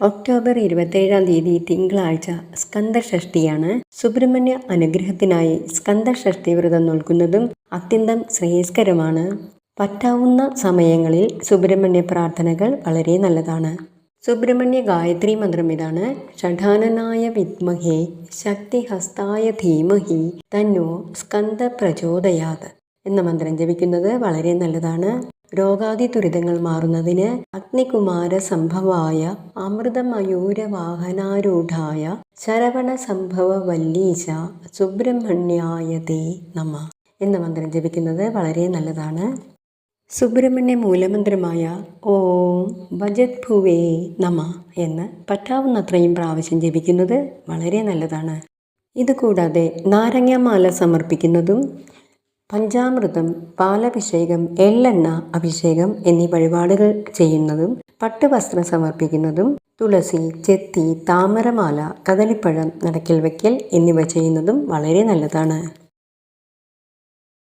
October ഇരുപത്തേഴാം തീയതി തിങ്കളാഴ്ച സ്കന്ദഷഷ്ഠിയാണ് സുബ്രഹ്മണ്യ അനുഗ്രഹത്തിനായി സ്കന്ദഷഷ്ഠി വ്രതം നോൽക്കുന്നതും അത്യന്തം ശ്രേയസ്കരമാണ്. പറ്റാവുന്ന സമയങ്ങളിൽ സുബ്രഹ്മണ്യ പ്രാർത്ഥനകൾ വളരെ നല്ലതാണ്. സുബ്രഹ്മണ്യ ഗായത്രി മന്ത്രം ഇതാണ്. ഷഠാനനായ വിദ്മഹേ ശക്തിഹസ്തായ ധീമഹി തന്നോ സ്കന്ദ പ്രചോദയാത് എന്ന മന്ത്രം ജപിക്കുന്നത് വളരെ നല്ലതാണ്. രോഗാദി ദുരിതങ്ങൾ മാറുന്നതിന് അഗ്നികുമാര സംഭവായ അമൃതമയൂരവാഹനാരൂഢായ ശരവണ സംഭവ വല്ലീച സുബ്രഹ്മണ്യായ തേ നമ എന്ന മന്ത്രം ജപിക്കുന്നത് വളരെ നല്ലതാണ്. സുബ്രഹ്മണ്യ മൂലമന്ത്രമായ ഓം ഭജത് ഭുവേ നമ എന്ന് പറ്റാവുന്നത്രയും പ്രാവശ്യം ജപിക്കുന്നത് വളരെ നല്ലതാണ്. ഇതുകൂടാതെ നാരങ്ങാമാല സമർപ്പിക്കുന്നതും പഞ്ചാമൃതം പാലഭിഷേകം എള്ളെണ്ണ അഭിഷേകം എന്നീ വഴിപാടുകൾ ചെയ്യുന്നതും പട്ടുവസ്ത്രം സമർപ്പിക്കുന്നതും തുളസി ചെത്തി താമരമാല കദളിപ്പഴം നടക്കൽ വയ്ക്കൽ എന്നിവ ചെയ്യുന്നതും വളരെ നല്ലതാണ്.